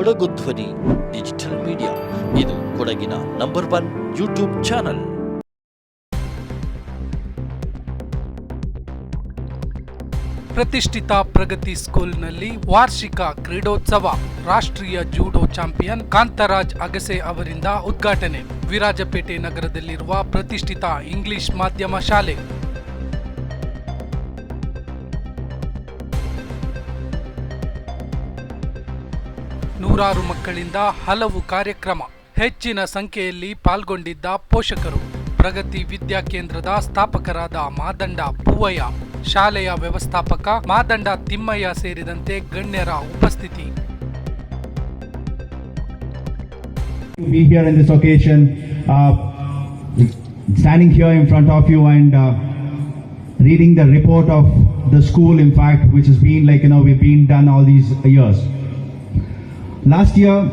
Kodagu Dhwani, digital media. ಇದು ಕೊಡಗಿನ number one YouTube channel. ಪ್ರತಿಷ್ಠಿತ ಪ್ರಗತಿ ಸ್ಕೂಲ್ನಲ್ಲಿ ವಾರ್ಷಿಕ ಕ್ರೀಡೋತ್ಸವ, ರಾಷ್ಟ್ರೀಯ ಜೂಡೋ ಚಾಂಪಿಯನ್ ಕಾಂತರಾಜ್ ಅಗಸೆ ಅವರಿಂದ ಉದ್ಘಾಟನೆ. ವಿರಾಜಪೇಟೆ ನಗರದಲ್ಲಿರುವ ಪ್ರತಿಷ್ಠಿತ ಇಂಗ್ಲಿಷ್ ಮಾಧ್ಯಮ ಶಾಲೆ. ನೂರಾರು ಮಕ್ಕಳಿಂದ ಹಲವು ಕಾರ್ಯಕ್ರಮ ಹೆಚ್ಚಿನ ಸಂಖ್ಯೆಯಲ್ಲಿ ಪಾಲ್ಗೊಂಡಿದ್ದ ಪೋಷಕರು ಪ್ರಗತಿ ವಿದ್ಯಾ ಕೇಂದ್ರದ ಸ್ಥಾಪಕರಾದ ಮಾದಂಡ ಪೂವಯ್ಯ ಶಾಲೆಯ ವ್ಯವಸ್ಥಾಪಕ ಮಾದಂಡ ತಿಮ್ಮಯ್ಯ ಸೇರಿದಂತೆ ಗಣ್ಯರ ಉಪಸ್ಥಿತಿ uh, standing here in front of you and uh, reading the report of the school, in fact, which has been like, you know, we've been done all these years. Last year,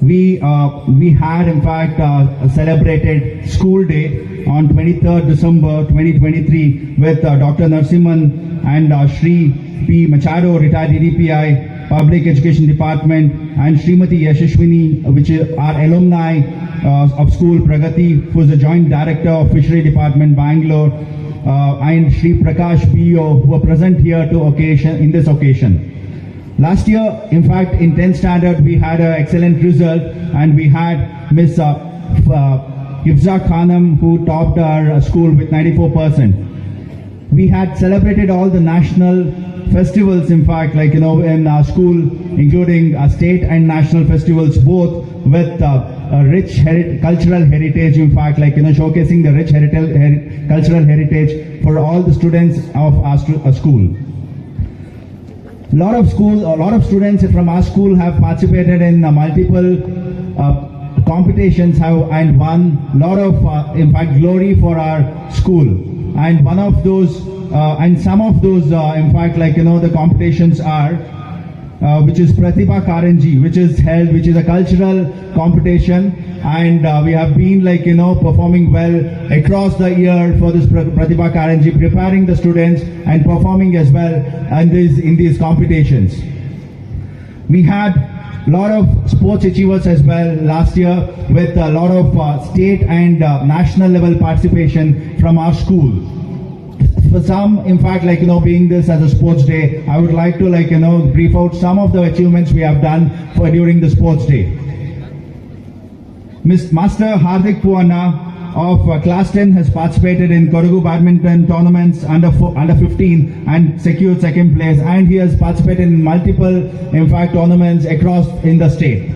we, uh, we had, in fact, uh, celebrated School Day on 23rd December 2023 with uh, Dr. Narsimhan and uh, Shri P. Machado, retired DPI, Public Education Department, and Srimati Yashashwini, which our alumni uh, of school Pragati, who is the Joint Director of Fishery Department, Bangalore, uh, and Sri Prakash B.O., who are present here to occasion in this occasion. Last year, in fact, in 10th standard, we had an excellent result, and we had Miss uh, uh, Hifza Khanam, who topped our uh, school with 94%. We had celebrated all the national festivals, in fact, like, you know, in our school, including uh, state and national festivals, both with uh, a rich heri- cultural heritage, in fact, like, you know, showcasing the rich heri- cultural heritage for all the students of our, our school lot of schools, a lot of students from our school have participated in uh, multiple uh, competitions have, and won a lot of, uh, in fact, glory for our school. And one of those, and some of those, in fact, like you know, the competitions are uh, which is Pratibha Karanji, which is held, which is a cultural competition, and uh, we have been like you know performing well across the year for this Pra- Pratibha Karanji, preparing the students and performing as well in these in these competitions. We had a lot of sports achievers as well last year with a lot of uh, state and uh, national level participation from our school for some, in fact, like, you know, being this as a sports day, I would like to, like, you know, brief out some of the achievements we have done for during the sports day. Miss Master Hardik Puana of uh, class 10 has participated in Kodagu badminton tournaments under under 15 and secured second place and he has participated in multiple in fact tournaments across in the state.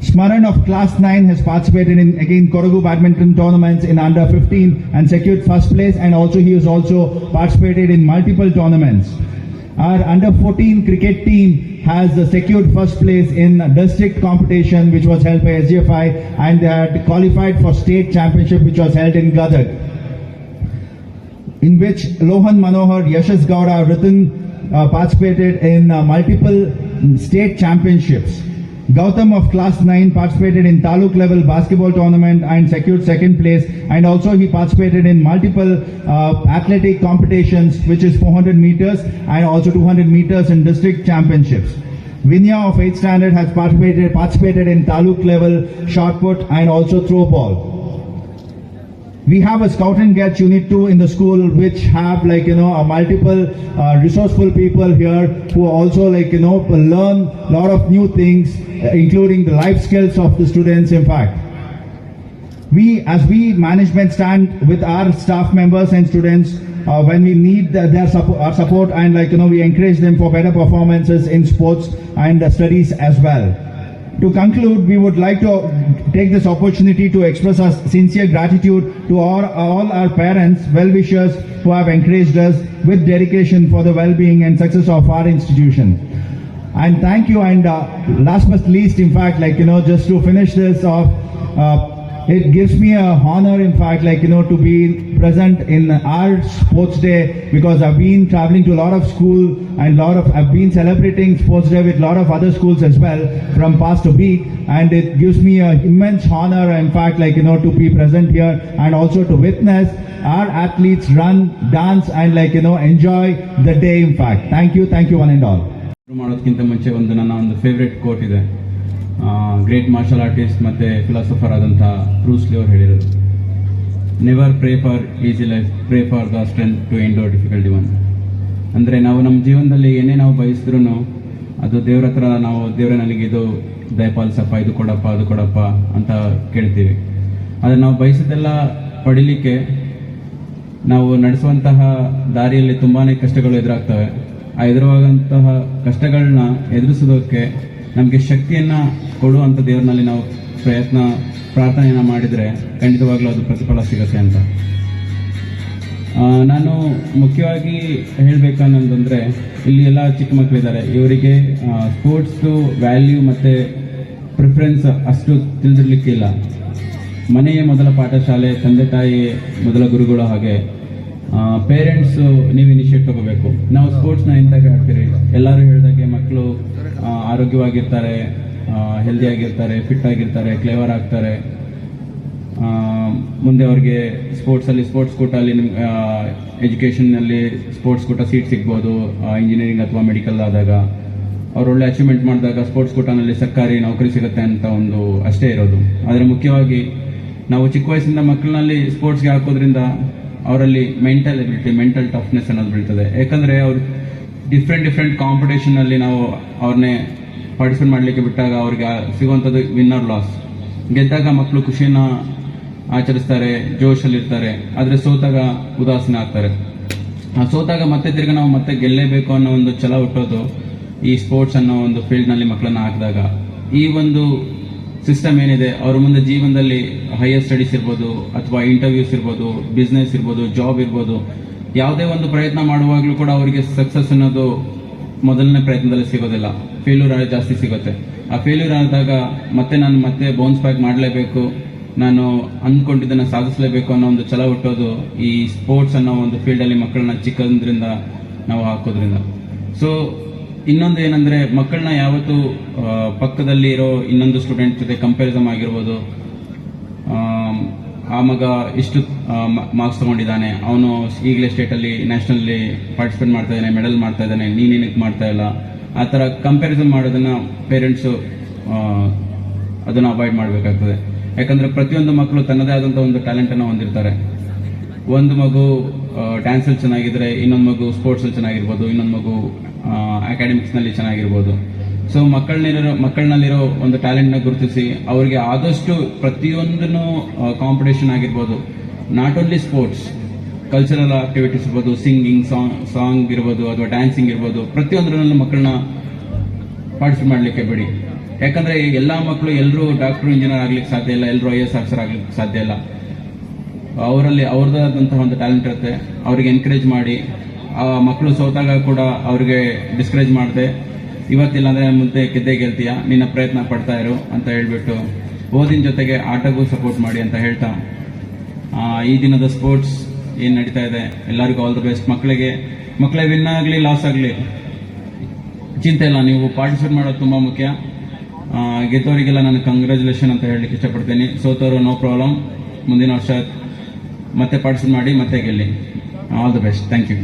Smaran of class 9 has participated in again Kodagu badminton tournaments in under 15 and secured first place and also he has also participated in multiple tournaments. Our under 14 cricket team has secured first place in district competition which was held by SGFI and they had qualified for state championship which was held in Gadag in which Lohan Manohar, Yashas Gowda, Ritin uh, participated in uh, multiple state championships. Gautam of class 9 participated in Taluk level basketball tournament and secured second place and also he participated in multiple uh, athletic competitions which is 400 meters and also 200 meters in district championships. Vinya of 8th standard has participated, participated in Taluk level shot put and also throw ball we have a scout and guide unit 2 in the school which have like you know a multiple uh, resourceful people here who also like you know learn a lot of new things uh, including the life skills of the students in fact. We as we management stand with our staff members and students uh, when we need the, their support, our support and like you know we encourage them for better performances in sports and studies as well to conclude, we would like to take this opportunity to express our sincere gratitude to all, all our parents, well-wishers who have encouraged us with dedication for the well-being and success of our institution. And thank you. And uh, last but least, in fact, like you know, just to finish this off, uh, it gives me a honor, in fact, like you know, to be present in our sports day because I've been traveling to a lot of school and lot of I've been celebrating sports day with a lot of other schools as well from past a week, and it gives me a immense honor, in fact, like you know, to be present here and also to witness our athletes run, dance, and like you know, enjoy the day. In fact, thank you, thank you, one and all. ಶುರು ಮಾಡೋದಕ್ಕಿಂತ ಮುಂಚೆ ಒಂದು ನನ್ನ ಒಂದು favourite coat ಇದೆ great martial artist ಮತ್ತು philosopher ಆದಂಥ Bruce Lee ಅವ್ರು ಹೇಳಿರೋದು. Never pray for easy life pray for the strength to endure difficulty one ಅಂದರೆ ನಾವು ನಮ್ಮ ಜೀವನದಲ್ಲಿ ಏನೇ ನಾವು ಬಯಸಿದ್ರು ಅದು ದೇವ್ರ ಹತ್ರ ನಾವು ದೇವ್ರ ನನಗೆ ಇದು ದಯಪಾಲಿಸಪ್ಪ ಇದು ಕೊಡಪ್ಪ, ಅದು ಕೊಡಪ್ಪ ಅಂತ ಕೇಳ್ತೀವಿ. ಆದರೆ ನಾವು ಬಯಸಿದ್ದೆಲ್ಲ ಪಡಿಲಿಕ್ಕೆ ನಾವು ನಡೆಸುವಂತಹ ದಾರಿಯಲ್ಲಿ ತುಂಬಾ ಕಷ್ಟಗಳು ಎದುರಾಗ್ತವೆ. ಆ ಎದುರಾಗುವಂತಹ ಕಷ್ಟಗಳನ್ನ ಎದುರಿಸೋದಕ್ಕೆ ನಮಗೆ ಶಕ್ತಿಯನ್ನು ಕೊಡುವಂಥ ದೇವರಲ್ಲಿ ನಾವು ಪ್ರಯತ್ನ, ಪ್ರಾರ್ಥನೆಯನ್ನು ಮಾಡಿದರೆ ಖಂಡಿತವಾಗ್ಲೂ ಅದು ಪ್ರತಿಫಲ ಸಿಗುತ್ತೆ ಅಂತ. ನಾನು ಮುಖ್ಯವಾಗಿ ಹೇಳಬೇಕನ್ನೋದಂದರೆ, ಇಲ್ಲಿ ಎಲ್ಲ ಚಿಕ್ಕ ಮಕ್ಕಳಿದ್ದಾರೆ ಇವರಿಗೆ ಸ್ಪೋರ್ಟ್ಸ್ದು ವ್ಯಾಲ್ಯೂ ಮತ್ತು ಪ್ರಿಫರೆನ್ಸ್ ಅಷ್ಟು ತಿಳಿದಿರ್ಲಿಕ್ಕಿಲ್ಲ. ಮನೆಯೇ ಮೊದಲ ಪಾಠಶಾಲೆ, ತಂದೆ ತಾಯಿ ಮೊದಲ ಗುರುಗಳು ಹಾಗೆ. ಪೇರೆಂಟ್ಸು ನೀವು ಇನಿಷಿಯೇಟ್ ತಗೋಬೇಕು. ನಾವು ಸ್ಪೋರ್ಟ್ಸ್ನ ಎಂತಾಗಿ ಆಡ್ತೀರಿ? ಎಲ್ಲರೂ ಹೇಳಿದಾಗೆ ಮಕ್ಕಳು ಆರೋಗ್ಯವಾಗಿರ್ತಾರೆ ಹೆಲ್ದಿ ಆಗಿರ್ತಾರೆ ಫಿಟ್ ಆಗಿರ್ತಾರೆ ಕ್ಲೇವರ್ ಆಗ್ತಾರೆ. ಮುಂದೆ ಅವ್ರಿಗೆ ಸ್ಪೋರ್ಟ್ಸಲ್ಲಿ ಸ್ಪೋರ್ಟ್ಸ್ ಕೋಟಲ್ಲಿ ನಿಮ್ಗೆ ಎಜುಕೇಷನ್ನಲ್ಲಿ ಸ್ಪೋರ್ಟ್ಸ್ ಕೂಟ ಸೀಟ್ ಸಿಗ್ಬೋದು ಇಂಜಿನಿಯರಿಂಗ್ ಅಥವಾ ಮೆಡಿಕಲ್ ಆದಾಗ. ಅವ್ರು ಒಳ್ಳೆ ಅಚೀವ್ಮೆಂಟ್ ಮಾಡಿದಾಗ ಸ್ಪೋರ್ಟ್ಸ್ ಕೋಟಾನಲ್ಲಿ ಸರ್ಕಾರಿ ನೌಕರಿ ಸಿಗುತ್ತೆ ಅಂತ ಒಂದು ಅಷ್ಟೇ ಇರೋದು. ಆದರೆ ಮುಖ್ಯವಾಗಿ ನಾವು ಚಿಕ್ಕ ವಯಸ್ಸಿಂದ ಮಕ್ಕಳಲ್ಲಿ ಸ್ಪೋರ್ಟ್ಸ್ಗೆ ಹಾಕೋದ್ರಿಂದ ಅವರಲ್ಲಿ ಮೆಂಟಲ್ ಎಬಿಲಿಟಿ ಮೆಂಟಲ್ ಟಫ್ನೆಸ್ ಅನ್ನೋದು ಬೀಳ್ತದೆ. ಯಾಕಂದರೆ ಅವ್ರು ಡಿಫ್ರೆಂಟ್ ಡಿಫ್ರೆಂಟ್ ಕಾಂಪಿಟೇಷನಲ್ಲಿ ನಾವು ಅವ್ರನ್ನೇ ಪಾರ್ಟಿಸಿಪೇಟ್ ಮಾಡಲಿಕ್ಕೆ ಬಿಟ್ಟಾಗ ಅವ್ರಿಗೆ ಸಿಗುವಂಥದ್ದು ವಿನ್ನರ್ ಲಾಸ್ ಗೆದ್ದಾಗ ಮಕ್ಕಳು ಖುಷಿಯನ್ನ ಆಚರಿಸ್ತಾರೆ, ಜೋಶಲ್ಲಿರ್ತಾರೆ, ಆದರೆ ಸೋತಾಗ ಉದಾಸೀನ ಆಗ್ತಾರೆ. ಆ ಸೋತಾಗ ಮತ್ತೆ ತಿರ್ಗಿ ನಾವು ಮತ್ತೆ ಗೆಲ್ಲೇಬೇಕು ಅನ್ನೋ ಒಂದು ಛಲ ಹುಟ್ಟೋದು ಈ ಸ್ಪೋರ್ಟ್ಸ್ ಅನ್ನೋ ಒಂದು ಫೀಲ್ಡ್ನಲ್ಲಿ ಮಕ್ಕಳನ್ನ ಹಾಕಿದಾಗ. ಈ ಒಂದು ಸಿಸ್ಟಮ್ ಏನಿದೆ, ಅವ್ರ ಮುಂದೆ ಜೀವನದಲ್ಲಿ ಹೈಯರ್ ಸ್ಟಡೀಸ್ ಇರ್ಬೋದು, ಅಥವಾ ಇಂಟರ್ವ್ಯೂಸ್ ಇರ್ಬೋದು ಬಿಸ್ನೆಸ್ ಇರ್ಬೋದು ಜಾಬ್ ಇರ್ಬೋದು ಯಾವುದೇ ಒಂದು ಪ್ರಯತ್ನ ಮಾಡುವಾಗಲೂ ಕೂಡ ಅವರಿಗೆ ಸಕ್ಸಸ್ ಅನ್ನೋದು ಮೊದಲನೇ ಪ್ರಯತ್ನದಲ್ಲಿ ಸಿಗೋದಿಲ್ಲ. ಫೇಲ್ಯೂರ್ ಜಾಸ್ತಿ ಸಿಗುತ್ತೆ. ಆ ಫೇಲ್ಯೂರ್ ಆದಾಗ ಮತ್ತೆ ನಾನು ಮತ್ತೆ ಬೌನ್ಸ್ ಬ್ಯಾಕ್ ಮಾಡಲೇಬೇಕು, ನಾನು ಅಂದ್ಕೊಂಡಿದ್ದನ್ನು ಸಾಧಿಸಲೇಬೇಕು ಅನ್ನೋ ಒಂದು ಛಲ ಹುಟ್ಟೋದು ಈ ಸ್ಪೋರ್ಟ್ಸ್ ಅನ್ನೋ ಒಂದು ಫೀಲ್ಡಲ್ಲಿ ಮಕ್ಕಳನ್ನ ಚಿಕ್ಕದ್ರಿಂದ ನಾವು ಹಾಕೋದ್ರಿಂದ. ಸೊ ಇನ್ನೊಂದು ಏನಂದರೆ ಮಕ್ಕಳನ್ನ ಯಾವತ್ತು ಪಕ್ಕದಲ್ಲಿ ಇರೋ ಇನ್ನೊಂದು ಸ್ಟೂಡೆಂಟ್ ಜೊತೆ ಕಂಪ್ಯಾರಿಸಮ್ ಆಗಿರ್ಬೋದು ಆ ಮಗ ಇಷ್ಟು ಮಾರ್ಕ್ಸ್ ತಗೊಂಡಿದ್ದಾನೆ. ಅವನು ಈಗಲೇ ಸ್ಟೇಟಲ್ಲಿ ನ್ಯಾಷನಲ್ಲಿ ಪಾರ್ಟಿಸಿಪೇಟ್ ಮಾಡ್ತಾ ಇದ್ದಾನೆ ಮೆಡಲ್ ಮಾಡ್ತಾ ಇದ್ದಾನೆ ನೀನೇನಕ್ಕೆ ಮಾಡ್ತಾ ಇಲ್ಲ? ಆ ಥರ ಕಂಪ್ಯಾರಿಸನ್ ಮಾಡೋದನ್ನು ಪೇರೆಂಟ್ಸು ಅದನ್ನು ಅವಾಯ್ಡ್ ಮಾಡಬೇಕಾಗ್ತದೆ. ಯಾಕಂದರೆ ಪ್ರತಿಯೊಂದು ಮಕ್ಕಳು ತನ್ನದೇ ಆದಂಥ ಒಂದು ಟ್ಯಾಲೆಂಟನ್ನು ಹೊಂದಿರ್ತಾರೆ. ಒಂದು ಮಗು ಡ್ಯಾನ್ಸಲ್ಲಿ ಚೆನ್ನಾಗಿದ್ರೆ, ಇನ್ನೊಂದು ಮಗು ಸ್ಪೋರ್ಟ್ಸಲ್ಲಿ ಚೆನ್ನಾಗಿರ್ಬೋದು, ಇನ್ನೊಂದು ಮಗು ಅಕಾಡೆಮಿಕ್ಸ್ನಲ್ಲಿ ಚೆನ್ನಾಗಿರ್ಬೋದು. ಸೊ ಮಕ್ಕಳಲ್ಲಿರೋ ಮಕ್ಕಳಲ್ಲಿರೋ ಒಂದು ಟ್ಯಾಲೆಂಟ್ನ ಗುರುತಿಸಿ, ಅವರಿಗೆ ಆದಷ್ಟು ಪ್ರತಿಯೊಂದನ್ನು ಕಾಂಪಿಟೇಷನ್ ಆಗಿರ್ಬೋದು. Not only sports cultural activities ಇರ್ಬೋದು ಸಿಂಗಿಂಗ್ ಸಾಂಗ್ ಸಾಂಗ್ ಇರ್ಬೋದು, ಅಥವಾ ಡ್ಯಾನ್ಸಿಂಗ್ ಇರ್ಬೋದು, ಪ್ರತಿಯೊಂದರಲ್ಲೂ ಮಕ್ಕಳನ್ನ ಪಾರ್ಟಿಸಿಪೇಟ್ ಮಾಡಲಿಕ್ಕೆ ಬಿಡಿ. ಯಾಕಂದರೆ ಎಲ್ಲ ಮಕ್ಕಳು ಎಲ್ಲರೂ ಡಾಕ್ಟರ್ ಇಂಜಿನಿಯರ್ ಆಗ್ಲಿಕ್ಕೆ ಸಾಧ್ಯ ಇಲ್ಲ, ಎಲ್ಲರೂ ಐ ಎಸ್ ಆಫೀಸರ್ ಆಗ್ಲಿಕ್ಕೆ ಸಾಧ್ಯ ಇಲ್ಲ. ಅವರಲ್ಲಿ ಅವ್ರದ್ದಾದಂತಹ ಒಂದು ಟ್ಯಾಲೆಂಟ್ ಇರುತ್ತೆ. ಅವ್ರಿಗೆ ಎನ್ಕರೇಜ್ ಮಾಡಿ, ಆ ಮಕ್ಕಳು ಸೋತಾಗ ಕೂಡ ಅವ್ರಿಗೆ ಡಿಸ್ಕರೇಜ್ ಮಾಡದೆ. ಇವತ್ತಿಲ್ಲ ಮುಂದೆ ಗೆದ್ದೆ ಗೆಲ್ತೀಯ? ನಿನ್ನ ಪ್ರಯತ್ನ ಪಡ್ತಾ ಇರು ಅಂತ ಹೇಳ್ಬಿಟ್ಟು ಓದಿನ ಜೊತೆಗೆ ಆಟಗೂ ಸಪೋರ್ಟ್ ಮಾಡಿ ಅಂತ ಹೇಳ್ತಾ ಈ ದಿನದ ಸ್ಪೋರ್ಟ್ಸ್ ಏನು ನಡೀತಾ ಇದೆ? ಎಲ್ಲರಿಗೂ ಆಲ್ ದ ಬೆಸ್ಟ್ ಮಕ್ಕಳಿಗೆ ಮಕ್ಕಳೇ ವಿನ್ ಆಗಲಿ ಲಾಸ್ ಆಗಲಿ, ಚಿಂತೆ ಇಲ್ಲ. ನೀವು ಪಾರ್ಟಿಸಿಪೇಟ್ ಮಾಡೋದು ತುಂಬ ಮುಖ್ಯ. ಗೆದ್ದವರಿಗೆಲ್ಲ ನಾನು ಕಂಗ್ರ್ಯಾಚುಲೇಷನ್ ಅಂತ ಹೇಳಲಿಕ್ಕೆ ಇಷ್ಟಪಡ್ತೀನಿ. ಸೋತವರು ನೋ ಪ್ರಾಬ್ಲಮ್ ಮುಂದಿನ ವರ್ಷ ಮತ್ತೆ ಪಾರ್ಟಿಸಿಪೇಟ್ ಮಾಡಿ, ಮತ್ತೆ ಗೆಲ್ಲಿ. All the best thank you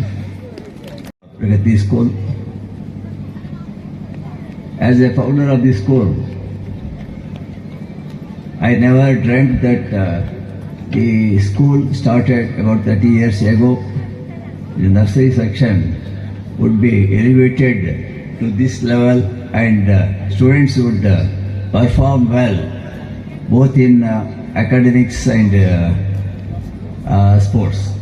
School. As a founder of this school, I never dreamt that uh, the school started about 30 years ago. The nursery section would be elevated to this level and uh, students would uh, perform well both in uh, academics and uh, uh, sports.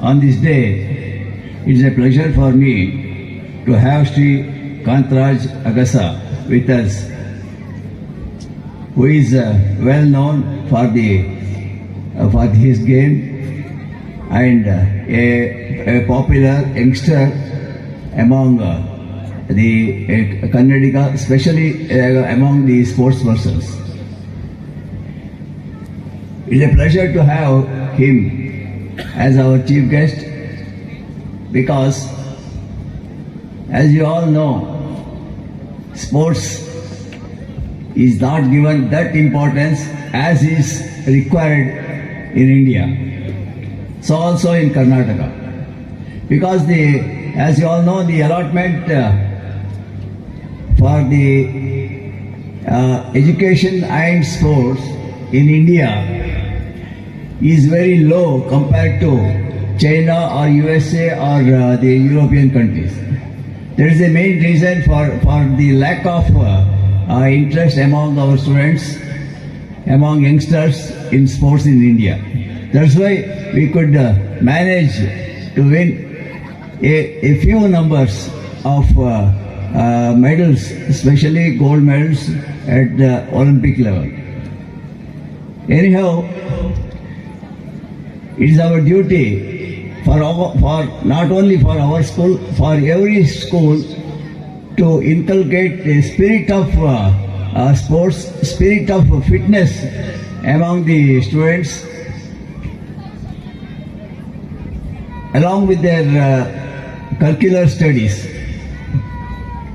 On this day, it is a pleasure for me to have Sri Kantraj Agasa with us, who is uh, well known for the uh, for his game and uh, a, a popular youngster among uh, the uh, especially uh, among the sports persons. It is a pleasure to have him as our chief guest because, as you all know, sports is not given that importance as is required in India. So also in Karnataka. Because the as you all know, the allotment uh, for the uh, education and sports in India is very low compared to China or USA or uh, the European countries. There is a main reason for, for the lack of uh, uh, interest among our students, among youngsters in sports in India. That's why we could uh, manage to win a, a few numbers of uh, uh, medals, especially gold medals at the Olympic level. Anyhow, it is our duty for, our, for not only for our school, for every school to inculcate a spirit of uh, uh, sports, spirit of fitness among the students, along with their uh, curricular studies.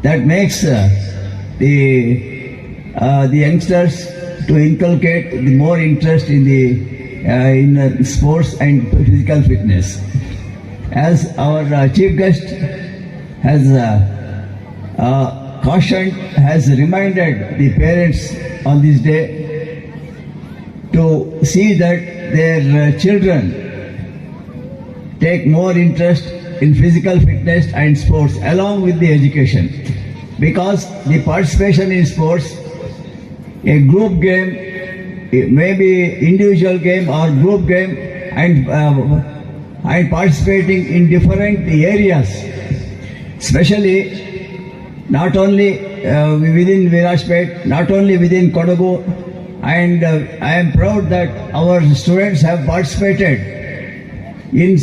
That makes uh, the uh, the youngsters to inculcate the more interest in the uh, in uh, sports and physical fitness. As our uh, chief guest has uh, uh, cautioned, has reminded the parents on this day to see that their children take more interest in physical fitness and sports along with the education. Because the participation in sports a group game it may be individual game or group game and uh, and participating in different areas especially not only uh, within Virajpet, not only within Kodagu, and uh, I am proud that our students have participated in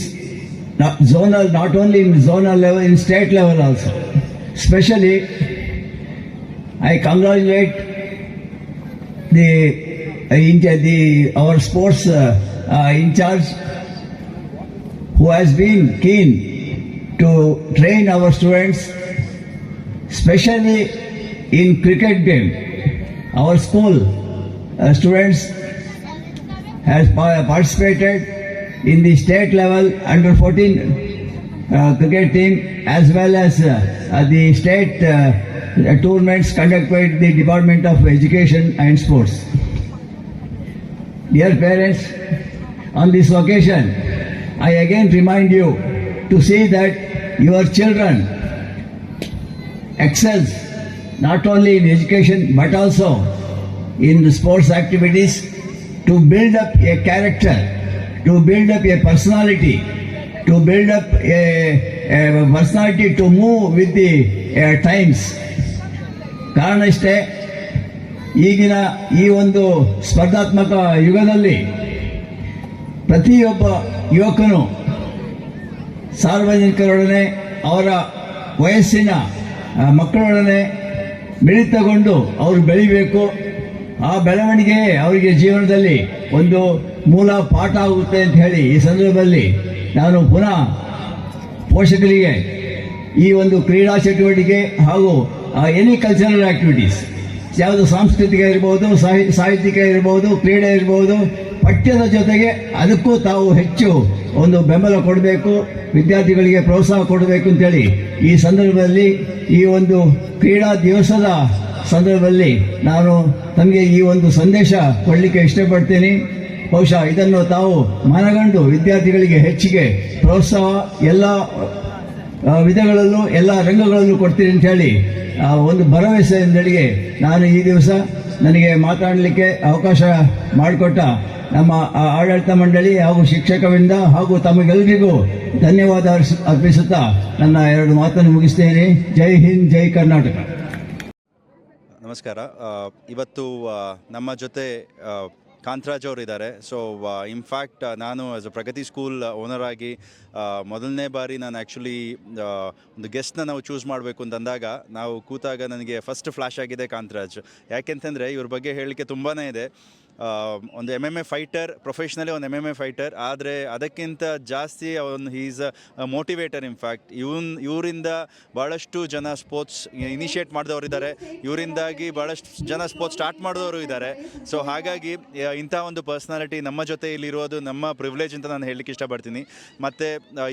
not zonal, not only in zonal level, in state level also. Especially, I congratulate the, uh, the our sports uh, uh, in charge who has been keen to train our students, especially in cricket game. Our school uh, students has participated in the state level under 14 uh, cricket team as well as uh, uh, the state uh, tournaments conducted by the Department of Education and Sports. Dear parents, on this occasion, I again remind you to see that your children excels not only in education but also in the sports activities to build up a character, to build up a personality, to build up a, a personality to move with the uh, times. ಕಾರಣ ಇಷ್ಟೇ ಈಗಿನ ಈ ಒಂದು ಸ್ಪರ್ಧಾತ್ಮಕ ಯುಗದಲ್ಲಿ ಪ್ರತಿಯೊಬ್ಬ ಯುವಕನು ಸಾರ್ವಜನಿಕರೊಡನೆ ಅವರ ವಯಸ್ಸಿನ ಮಕ್ಕಳೊಡನೆ ಮಿಳಿತಗೊಂಡು ಅವರು ಬೆಳಿಬೇಕು, ಆ ಬೆಳವಣಿಗೆ ಅವರಿಗೆ ಜೀವನದಲ್ಲಿ ಒಂದು ಮೂಲ ಪಾಠ ಆಗುತ್ತೆ ಅಂತ ಹೇಳಿ ಈ ಸಂದರ್ಭದಲ್ಲಿ ನಾನು ಪುನಃ ಪೋಷಕರಿಗೆ ಈ ಒಂದು ಕ್ರೀಡಾ ಚಟುವಟಿಕೆ ಹಾಗೂ ಎನಿ ಕಲ್ಚರಲ್ ಆಕ್ಟಿವಿಟೀಸ್ ಯಾವುದು ಸಾಂಸ್ಕೃತಿಕ ಇರ್ಬೋದು, ಸಾಹಿ- ಸಾಹಿತ್ಯಿಕ ಇರ್ಬೋದು, ಕ್ರೀಡೆ ಇರ್ಬೋದು ಪಠ್ಯದ ಜೊತೆಗೆ ಅದಕ್ಕೂ ತಾವು ಹೆಚ್ಚು ಒಂದು ಬೆಂಬಲ ಕೊಡಬೇಕು, ವಿದ್ಯಾರ್ಥಿಗಳಿಗೆ ಪ್ರೋತ್ಸಾಹ ಕೊಡಬೇಕು ಅಂತೇಳಿ ಈ ಸಂದರ್ಭದಲ್ಲಿ ಈ ಒಂದು ಕ್ರೀಡಾ ದಿವಸದ ಸಂದರ್ಭದಲ್ಲಿ ನಾನು ತಮಗೆ ಈ ಒಂದು ಸಂದೇಶ ಕೊಡಲಿಕ್ಕೆ ಇಷ್ಟಪಡ್ತೀನಿ. ಬಹುಶಃ ಇದನ್ನು ತಾವು ಮನಗಂಡು ವಿದ್ಯಾರ್ಥಿಗಳಿಗೆ ಹೆಚ್ಚಿಗೆ ಪ್ರೋತ್ಸಾಹ, ಎಲ್ಲ ವಿಧಗಳಲ್ಲೂ, ಎಲ್ಲ ರಂಗಗಳಲ್ಲೂ ಕೊಡ್ತೀನಿ ಅಂತ ಹೇಳಿ ಒಂದು ಭರವಸೆಯೊಂದಿಗೆ ನಾನು ಈ ದಿವಸ ನನಗೆ ಮಾತಾಡಲಿಕ್ಕೆ ಅವಕಾಶ ಮಾಡಿಕೊಟ್ಟ ನಮ್ಮ ಆಡಳಿತ ಮಂಡಳಿ ಹಾಗೂ ಶಿಕ್ಷಕರಿಂದ ಹಾಗೂ ತಮಗೆಲ್ಲರಿಗೂ ಧನ್ಯವಾದ ಅರ್ಪಿಸುತ್ತಾ ನನ್ನ ಎರಡು ಮಾತನ್ನು ಮುಗಿಸ್ತೇನೆ. ಜೈ ಹಿಂದ್, ಜೈ ಕರ್ನಾಟಕ. ನಮಸ್ಕಾರ. ಇವತ್ತು ನಮ್ಮ ಜೊತೆ ಕಾಂತರಾಜ್ ಅವರು ಇದ್ದಾರೆ ಸೊ ಇನ್ಫ್ಯಾಕ್ಟ್ ನಾನು as a Pragati school owner ಆಗಿ ಮೊದಲನೇ ಬಾರಿ ನಾನು ಆ್ಯಕ್ಚುಲಿ ಒಂದು ಗೆಸ್ಟ್ನ ನಾವು ಚೂಸ್ ಮಾಡಬೇಕು ಅಂತಂದಾಗ ನಾವು ಕೂತಾಗ ನನಗೆ ಫಸ್ಟ್ ಫ್ಲ್ಯಾಶ್ ಆಗಿದೆ ಕಾಂತರಾಜ್. ಯಾಕೆಂತಂದರೆ ಇವ್ರ ಬಗ್ಗೆ ಹೇಳಲಿಕ್ಕೆ ತುಂಬಾ ಇದೆ. ಒಂದು M M A fighter professionally ಒಂದು ಎಂ ಎಂ ಎ ಫೈಟರ್ ಆದರೆ ಅದಕ್ಕಿಂತ ಜಾಸ್ತಿ ಅವನು is a motivator in fact ಇವನ್, ಇವರಿಂದ ಭಾಳಷ್ಟು ಜನ ಸ್ಪೋರ್ಟ್ಸ್ ಇನಿಷಿಯೇಟ್ ಮಾಡಿದವರಿದ್ದಾರೆ. ಇವರಿಂದಾಗಿ ಭಾಳಷ್ಟು ಜನ ಸ್ಪೋರ್ಟ್ಸ್ ಸ್ಟಾರ್ಟ್ ಮಾಡಿದವರು ಇದ್ದಾರೆ. ಸೊ ಹಾಗಾಗಿ ಇಂಥ ಒಂದು ಪರ್ಸ್ನಾಲಿಟಿ ನಮ್ಮ ಜೊತೆ ಇಲ್ಲಿರೋದು ನಮ್ಮ ಪ್ರಿವಿಲೇಜ್ ಅಂತ ನಾನು ಹೇಳಲಿಕ್ಕೆ ಇಷ್ಟಪಡ್ತೀನಿ. ಮತ್ತು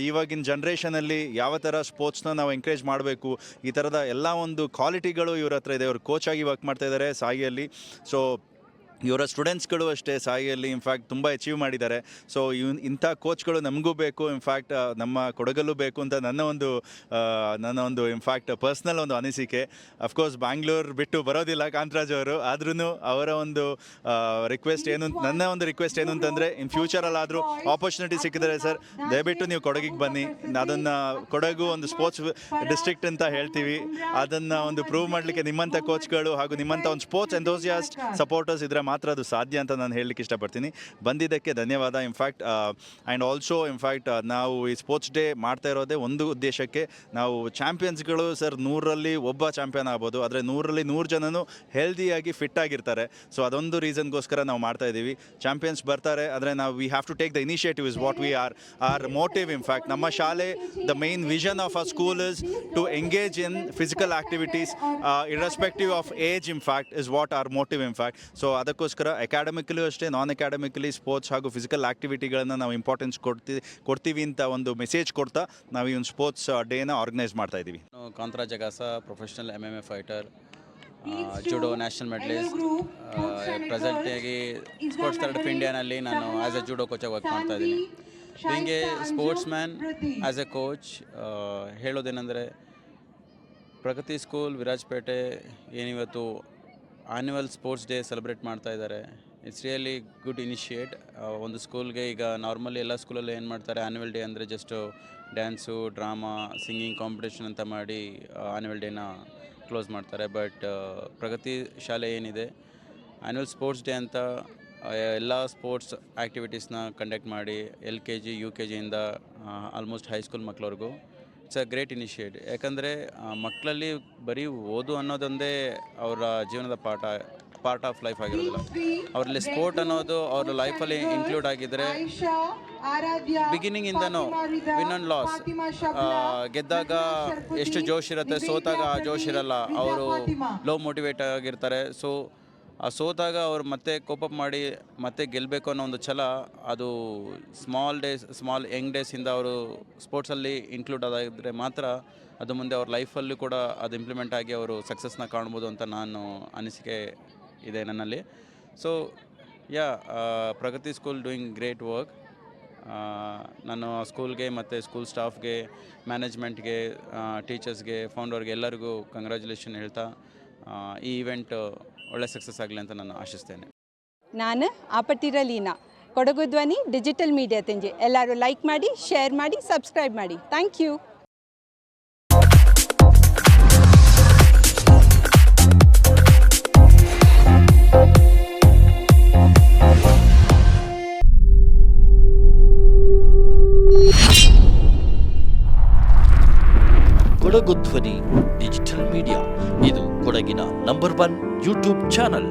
ಇವಾಗಿನ ಜನ್ರೇಷನಲ್ಲಿ ಯಾವ ಥರ ಸ್ಪೋರ್ಟ್ಸ್ನ ನಾವು ಎಂಕರೇಜ್ ಮಾಡಬೇಕು, ಈ ಥರದ ಎಲ್ಲ ಒಂದು ಕ್ವಾಲಿಟಿಗಳು ಇವ್ರ ಹತ್ರ ಇದೆ. ಅವರು ಕೋಚ್ ಆಗಿ ವರ್ಕ್ ಮಾಡ್ತಾ ಇದ್ದಾರೆ ಸಾಯಿಯಲ್ಲಿ. ಸೊ ಇವರ ಸ್ಟೂಡೆಂಟ್ಸ್ಗಳು ಅಷ್ಟೇ ಸಾಯಿಯಲ್ಲಿ ಇನ್ಫ್ಯಾಕ್ಟ್ ತುಂಬ ಅಚೀವ್ ಮಾಡಿದ್ದಾರೆ. ಸೊ ಇವ್, ಇಂಥ ಕೋಚ್ಗಳು ನಮಗೂ ಬೇಕು ಇನ್ಫ್ಯಾಕ್ಟ್ ನಮ್ಮ ಕೊಡಗಲ್ಲೂ ಬೇಕು ಅಂತ ನನ್ನ ಒಂದು ನನ್ನ ಒಂದು ಇನ್ಫ್ಯಾಕ್ಟ್ ಪರ್ಸ್ನಲ್ ಒಂದು ಅನಿಸಿಕೆ. ಅಫ್ಕೋರ್ಸ್ ಬ್ಯಾಂಗ್ಳೂರ್ ಬಿಟ್ಟು ಬರೋದಿಲ್ಲ ಕಾಂತರಾಜ್ ಅವರು ಆದ್ರೂ ಅವರ ಒಂದು ರಿಕ್ವೆಸ್ಟ್ ಏನು, ನನ್ನ ಒಂದು ರಿಕ್ವೆಸ್ಟ್ ಏನು ಅಂತಂದರೆ ಇನ್ ಫ್ಯೂಚರಲ್ಲಾದರೂ ಆಪರ್ಚುನಿಟಿ ಸಿಕ್ಕಿದರೆ ಸರ್ ದಯವಿಟ್ಟು ನೀವು ಕೊಡಗಿಗೆ ಬನ್ನಿ. ಅದನ್ನು ಕೊಡಗು ಒಂದು ಸ್ಪೋರ್ಟ್ಸ್ ಡಿಸ್ಟ್ರಿಕ್ಟ್ ಅಂತ ಹೇಳ್ತೀವಿ. ಅದನ್ನು ಒಂದು ಪ್ರೂವ್ ಮಾಡಲಿಕ್ಕೆ ನಿಮ್ಮಂಥ ಕೋಚ್ಗಳು ಹಾಗೂ ನಿಮ್ಮಂಥ ಒಂದು ಸ್ಪೋರ್ಟ್ಸ್ ಎಂಥೋಸಿಯಾಸ್ಟ್ ಸಪೋರ್ಟರ್ಸ್ ಇದ್ದರೆ ಮಾತ್ರ ಅದು ಸಾಧ್ಯ ಅಂತ ನಾನು ಹೇಳಲಿಕ್ಕೆ ಇಷ್ಟಪಡ್ತೀನಿ. ಬಂದಿದ್ದಕ್ಕೆ ಧನ್ಯವಾದ. ಇನ್ಫ್ಯಾಕ್ಟ್ ಆ್ಯಂಡ್ ಆಲ್ಸೋ ಇನ್ಫ್ಯಾಕ್ಟ್ ನಾವು ಈ ಸ್ಪೋರ್ಟ್ಸ್ ಡೇ ಮಾಡ್ತಾ ಇರೋದೇ ಒಂದು ಉದ್ದೇಶಕ್ಕೆ ನಾವು ಚಾಂಪಿಯನ್ಸ್ಗಳು ಸರ್ ನೂರರಲ್ಲಿ ಒಬ್ಬ ಚಾಂಪಿಯನ್ ಆಗ್ಬೋದು. ಆದರೆ ನೂರರಲ್ಲಿ ನೂರು ಜನನು ಹೆಲ್ದಿಯಾಗಿ ಫಿಟ್ ಆಗಿರ್ತಾರೆ. ಸೊ ಅದೊಂದು ರೀಸನ್ಗೋಸ್ಕರ ನಾವು ಮಾಡ್ತಾ ಇದ್ದೀವಿ. ಚಾಂಪಿಯನ್ಸ್ ಬರ್ತಾರೆ, ಆದರೆ ನಾವು we have to take the initiative is what we are our motive in fact ನಮ್ಮ ಶಾಲೆ the main vision of a school is to engage in physical activities irrespective of age in fact is what our motive in fact so ಅದಕ್ಕೋಸ್ಕರ academically ಅಷ್ಟೇ non academically sports ಹಾಗೂ physical ಆಕ್ಟಿವಿಟಿಗಳನ್ನು ನಾವು importance ಕೊಡ್ತೀವಿ ಕೊಡ್ತೀವಿ ಅಂತ ಒಂದು ಮೆಸೇಜ್ ಕೊಡ್ತಾ ನಾವು ಈ ಒಂದು ಸ್ಪೋರ್ಟ್ಸ್ ಡೇನ ಆರ್ಗನೈಸ್ ಮಾಡ್ತಾ ಇದ್ದೀವಿ. Kantharaj ಅಗಾಸ professional M M A fighter judo national medalist ಪ್ರೆಸೆಂಟಾಗಿ sports third of ಇಂಡಿಯಾನಲ್ಲಿ ನಾನು ಆ್ಯಸ್ ಎ ಜುಡೋ ಕೋಚಾಗಿ ವರ್ಕ್ ಮಾಡ್ತಾ ಇದ್ದೀನಿ. ಹೀಗೆ sports man as a coach ಹೇಳೋದೇನೆಂದರೆ ಪ್ರಗತಿ ಸ್ಕೂಲ್ ವಿರಾಜಪೇಟೆ ಏನಿವತ್ತು ಆ್ಯನ್ಯುವಲ್ ಸ್ಪೋರ್ಟ್ಸ್ ಡೇ ಸೆಲೆಬ್ರೇಟ್ ಮಾಡ್ತಾ ಇದ್ದಾರೆ. ಇಟ್ಸ್ ರಿಯಲಿ ಗುಡ್ ಇನಿಷಿಯೇಟ್ ಒಂದು ಸ್ಕೂಲ್ಗೆ ಈಗ ನಾರ್ಮಲಿ ಎಲ್ಲ ಸ್ಕೂಲಲ್ಲಿ ಏನು ಮಾಡ್ತಾರೆ? ಆ್ಯನ್ಯುವಲ್ ಡೇ ಅಂದರೆ just dance drama singing competition ಅಂತ ಮಾಡಿ ಆ್ಯನ್ಯುವಲ್ ಡೇನ ಕ್ಲೋಸ್ ಮಾಡ್ತಾರೆ. ಬಟ್ ಪ್ರಗತಿ ಶಾಲೆ ಏನಿದೆ? ಆ್ಯನ್ಯುವಲ್ ಸ್ಪೋರ್ಟ್ಸ್ ಡೇ ಅಂತ ಎಲ್ಲ ಸ್ಪೋರ್ಟ್ಸ್ ಆ್ಯಕ್ಟಿವಿಟೀಸ್ನ ಕಂಡಕ್ಟ್ ಮಾಡಿ L K G U K ಜಿಯಿಂದ almost high school ಮಕ್ಕಳವರೆಗೂ ಇಟ್ಸ್ ಅ ಗ್ರೇಟ್ ಇನಿಷಿಯೇಟಿವ್ ಯಾಕಂದರೆ ಮಕ್ಕಳಲ್ಲಿ ಬರೀ ಓದು ಅನ್ನೋದೊಂದೇ ಅವರ ಜೀವನದ ಪಾಠ ಪಾರ್ಟ್ ಆಫ್ ಲೈಫ್ ಆಗಿರೋದಿಲ್ಲ. ಅವರಲ್ಲಿ ಸ್ಪೋರ್ಟ್ ಅನ್ನೋದು ಅವ್ರ ಲೈಫಲ್ಲಿ ಇನ್ಕ್ಲೂಡ್ ಆಗಿದ್ರೆ ಬಿಗಿನಿಂಗ್ ಇಂದನೂ ವಿನ್ ಅಂಡ್ ಲಾಸ್ ಗೆದ್ದಾಗ ಎಷ್ಟು ಜೋಶ್ ಇರುತ್ತೆ ಸೋತಾಗ ಆ ಜೋಶ್ ಇರಲ್ಲ. ಅವರು ಲೋ ಮೋಟಿವೇಟ್ ಆಗಿರ್ತಾರೆ. ಸೊ ಆ ಸೋತಾಗ ಅವ್ರು ಮತ್ತೆ ಕೋಪಪ್ ಮಾಡಿ ಮತ್ತೆ ಗೆಲ್ಲಬೇಕು ಅನ್ನೋ ಒಂದು ಛಲ, ಅದು ಸ್ಮಾಲ್ ಡೇಸ್ ಸ್ಮಾಲ್ ಯಂಗ್ ಡೇಸಿಂದ ಅವರು ಸ್ಪೋರ್ಟ್ಸಲ್ಲಿ ಇನ್ಕ್ಲೂಡ್ ಆದಾಗಿದ್ದರೆ ಮಾತ್ರ ಅದು ಮುಂದೆ ಅವ್ರ ಲೈಫಲ್ಲೂ ಕೂಡ ಅದು ಇಂಪ್ಲಿಮೆಂಟ್ ಆಗಿ ಅವರು ಸಕ್ಸಸ್ನ ಕಾಣ್ಬೋದು ಅಂತ ನಾನು ಅನಿಸಿಕೆ ಇದೆ ನನ್ನಲ್ಲಿ. So yeah Pragati school doing great work ನಾನು ಸ್ಕೂಲ್ಗೆ ಮತ್ತು ಸ್ಕೂಲ್ ಸ್ಟಾಫ್ಗೆ ಮ್ಯಾನೇಜ್ಮೆಂಟ್ಗೆ ಟೀಚರ್ಸ್ಗೆ ಫೌಂಡರ್ಗೆ ಎಲ್ಲರಿಗೂ ಕಂಗ್ರ್ಯಾಚುಲೇಷನ್ ಹೇಳ್ತಾ ಈ ಇವೆಂಟ್ ಒಳ್ಳೆ ಸಕ್ಸಸ್ ಆಗಲಿ ಅಂತ ನಾನು ಆಶಿಸ್ತೇನೆ. ನಾನು ಆಪಟ್ಟಿರ ಲೀನಾ. Kodagu Dhwani digital media ತೆಂಜಿ. ಎಲ್ಲರೂ ಲೈಕ್ ಮಾಡಿ ಶೇರ್ ಮಾಡಿ ಸಬ್ಸ್ಕ್ರೈಬ್ ಮಾಡಿ. Thank you Kodagu Dhwani digital media ಕೊಡಗಿನ ನಂಬರ್ ಒನ್ ಯೂಟ್ಯೂಬ್ ಚಾನಲ್